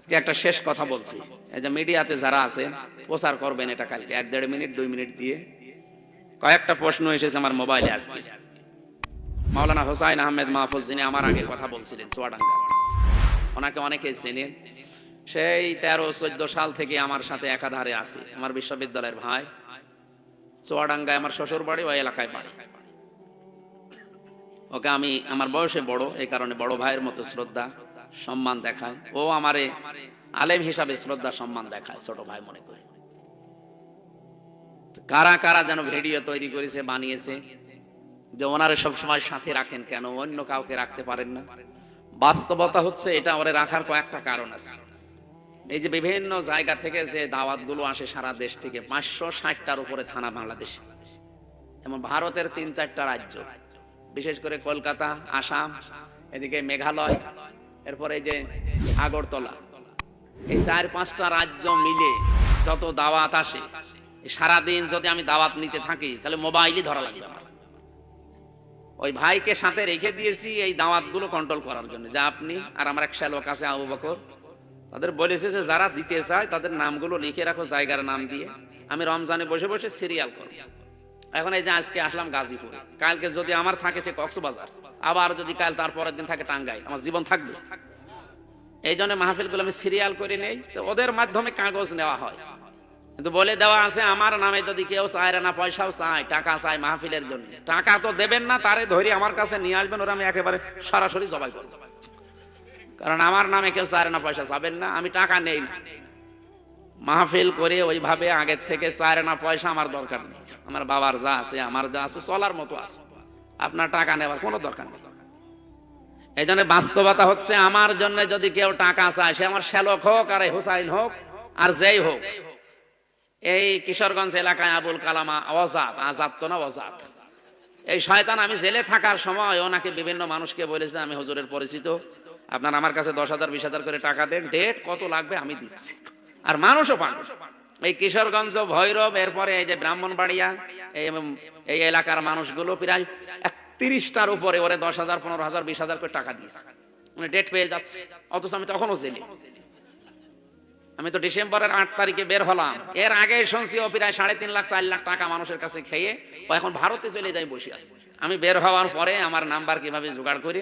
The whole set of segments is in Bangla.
আজকে একটা শেষ কথা বলছি। এই যে মিডিয়াতে যারা আছে, প্রচার করবেন এটা কালকে। এক দেড় মিনিট, দুই মিনিট দিয়ে। কয়েকটা প্রশ্ন এসেছে আমার মোবাইলে আজকে। মাওলানা হোসাইন আহমেদ মাহফুজ, যিনি আমার আগে কথা বলছিলেন চুয়াডাঙ্গা। ওনাকে অনেকে চেনে। সেই তেরো, চোদ্দ সাল থেকে আমার সাথে একাধারে আছে। আমার বিশ্ববিদ্যালয়ের ভাই। চুয়াডাঙ্গায় আমার শ্বশুর বাড়ি ওই এলাকায় বাড়ি। ওকে আমি, আমার বয়সে বড়, এই কারণে বড় ভাইয়ের মতো শ্রদ্ধা। সম্মান দেখায়। ও আমারে আলেম হিসাবে শ্রদ্ধা সম্মান দেখায়, ছোট ভাই মনে করে। কারা কারা যেন ভিডিও তৈরি করেছে, বানিয়েছে, যে ওনারে সবসময় সাথে রাখেন কেন? অন্য কাউকে রাখতে পারেন না। বাস্তবতা হচ্ছে এটা ওরে রাখার কয়েকটা কারণ আছে। এই যে বিভিন্ন জায়গা থেকে যে দাওয়াতগুলো আসে সারা দেশ থেকে, পাঁচশো ষাটটার উপরে থানা বাংলাদেশে। যেমন ভারতের তিন চারটা রাজ্য, বিশেষ করে কলকাতা, আসাম, এদিকে মেঘালয় এরপরে যে আগরতলা, এই চার পাঁচটা রাজ্য মিলে যত দাওয়াত আসে সারাদিন যদি আমি দাওয়াত নিতে থাকি, তাহলে মোবাইলই ধরা লাগবে ওই ভাইকে সাথে রেখে দিয়েছি এই দাওয়াতগুলো কন্ট্রোল করার জন্য। যে আপনি আর আমার এক শ্যালক আছে, আবু বকর, তাদের বলেছে যে যারা দিতে চায়, তাদের নামগুলো লিখে রাখো, জায়গার নাম দিয়ে। আমি রমজানে বসে বসে সিরিয়াল করব এখন এই যে আজকে আসলাম গাজীপুর। কালকে যদি আমার থাকে সে কক্সবাজার। আবার যদি কাল তারপরের দিন থাকে টাঙ্গাই আমার জীবন থাকবে। এই জন্য মাহফিলগুলো আমি সিরিয়াল করে নেই। তো ওদের মাধ্যমে কাগজ নেওয়া হয়। কিন্তু বলে দেওয়া আছে, আমার নামে যদি কেউ চায় না, পয়সাও চায়, টাকা চায় মাহফিলের জন্য। টাকা তো দেবেন না, তারে ধরে আমার কাছে নিয়ে আসবেন, ওরা আমি একেবারে সরাসরি জবাই করব। কারণ আমার নামে কেউ চায় না, পয়সা চাবেন না, আমি টাকা নেই। না মাহফিল করে ওইভাবে আগের থেকে চায় না পয়সা আমার দরকার নেই। আমার বাবার যা আছে, আমার যা আছে, চলার মতো আছে। আপনার টাকা নেওয়ার কোনো দরকার নেই। এই জন্য বাস্তবতা হচ্ছে আমার জন্য যদি কেউ টাকা চায়, সে আমার শ্যালক হোক আর হুসাইন হোক আর যেই হোক। এই কিশোরগঞ্জ এলাকায় আবুল কালামা অজাত, আজাদ তো না অজাত। এই শয়তান আমি জেলে থাকার সময় ওনাকে বিভিন্ন মানুষকে বলেছে, আমি হুজুরের পরিচিত। আপনার আমার কাছে দশ হাজার, বিশ হাজার করে টাকা দেন ডেট কত লাগবে আমি দিচ্ছি। আর মানুষও পান। এই কিশোরগঞ্জ, ভৈরব, এরপরে এই যে ব্রাহ্মণবাড়িয়া, এই এলাকার মানুষগুলো প্রায় একত্রিশটার উপরে, ওরে দশ হাজার, পনেরো হাজার, বিশ হাজার করে টাকা দিয়েছে। মানে ডেট পেয়ে যাচ্ছে। অথচ আমি তখনও জেলে। আমি তো ডিসেম্বরের আট তারিখে বের হলাম। এর আগে শুনছি ও প্রায় সাড়ে তিন লাখ, চার লাখ টাকা মানুষের কাছে খেয়ে ও এখন ভারতে চলে যাই বসে আছে। আমি বের হওয়ার পরে আমার নাম্বার কীভাবে জোগাড় করি?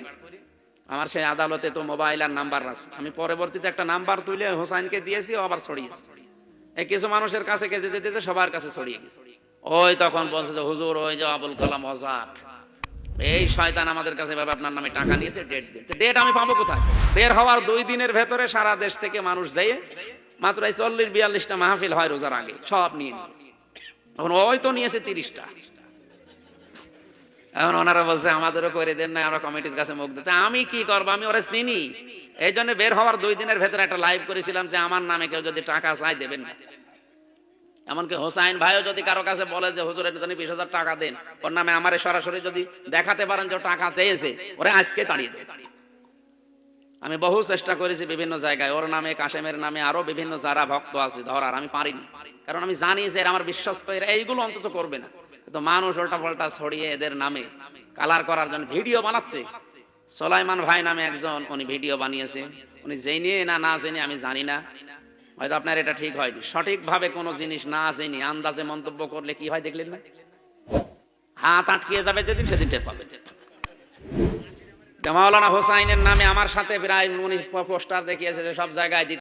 আমার সেই আদালতে তো মোবাইল আর নাম্বার আছে। আমি পরবর্তীতে একটা নাম্বার তুলে হোসাইনকে দিয়েছি আবার ছড়িয়েছি। এই কিছু মানুষের কাছে গেছে যেতে সবার কাছে ছড়িয়ে গেছে। ওই তখন বলছে যে, হুজুর, ওই যে আবুল কালাম আজাদ এই শয়তান আমাদের কাছে ভাবে আপনার নামে টাকা নিয়েছে ডেট দিন। ডেট আমি পাবো কোথায়? বের হওয়ার দুই দিনের ভেতরে সারা দেশ থেকে মানুষ যায় মাত্র এই চল্লিশ বিয়াল্লিশটা মাহফিল হয় রোজার আগে, সব নিয়ে ওই তো নিয়েছে তিরিশটা। এখন ওনারা বলছে, আমাদেরও করে দেন না, আমরা কমিটির কাছে মুখ দিতে। আমি কি করব? আমি ওরা চিনি। এই জন্য বের হওয়ার দুই দিনের ভেতরে একটা লাইভ করেছিলাম যে, আমার নামে কেউ যদি টাকা চাই দেবেন না। এমনকি হোসাইন ভাইও যদি কারও কাছে বলে যে হুজুরের জন্য বিশ হাজার টাকা দেন। ওর নামে আমার সরাসরি যদি দেখাতে পারেন যে টাকা চেয়েছে, ওরা আজকে তাড়িয়ে দেবে। আমি বহু চেষ্টা করেছি বিভিন্ন জায়গায়। ওর নামে, কাশেমের নামে আরও বিভিন্ন যারা ভক্ত আছে ধরার আমি পারিনি। কারণ আমি জানি যে আমার বিশ্বস্ত, এরা এইগুলো অন্তত করবে না। তো মানুষ উল্টা পাল্টা ছড়িয়ে এদের নামে কালার করার জন্য ভিডিও বানাচ্ছে। সোলাইমান ভাই নামে একজন উনি ভিডিও বানিয়েছে। উনি জেনে না না জেনে আমি জানি না। হয়তো আপনার এটা ঠিক হয়নি। সঠিকভাবে কোনো জিনিস না জেনে আন্দাজে মন্তব্য করলে কি হয় দেখলেন না? হাত আটকিয়ে যাবে যেদিন, সেদিন টের পাবে মাওলানা হোসাইনের নামে আমার সাথে প্রায় উনি পোস্টার দেখিয়েছে যে সব জায়গায়